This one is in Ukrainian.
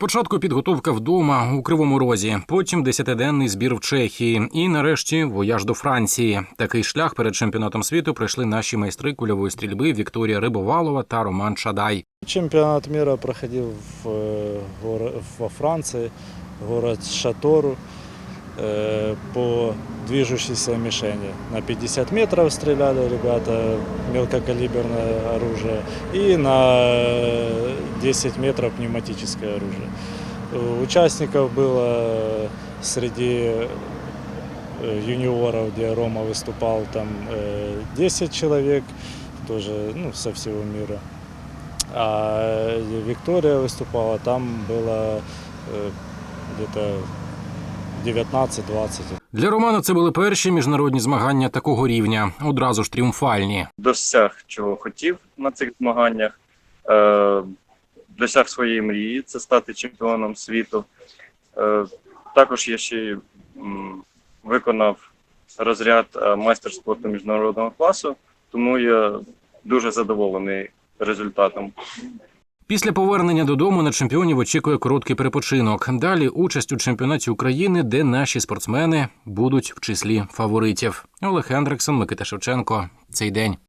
Спочатку підготовка вдома у Кривому Розі, потім десятиденний збір в Чехії, і нарешті вояж до Франції. Такий шлях перед чемпіонатом світу пройшли наші майстри кульової стрільби Вікторія Рибовалова та Роман Шадай. Чемпіонат світу проходив в, горо- во Франции, город Шатору, по движущейся мишени. На 50 метров стреляли ребята, мелкокалиберное оружие, и на э, 10 метров пневматическое оружие. Э, Участников было среди э, юниоров, где Рома выступал, там э, 10 человек, тоже ну, со всего мира. А Виктория выступала, там было э, где-то 19-20. Для Романа це були перші міжнародні змагання такого рівня, одразу ж тріумфальні. досяг чого хотів на цих змаганнях, е, досяг своєї мрії це стати чемпіоном світу. Е, також я ще виконав розряд е, майстер спорту міжнародного класу, тому я дуже задоволений результатом. Після повернення додому на чемпіонів очікує короткий перепочинок. Далі участь у чемпіонаті України, де наші спортсмени будуть в числі фаворитів. Олег Хендриксон, Микита Шевченко. Цей день.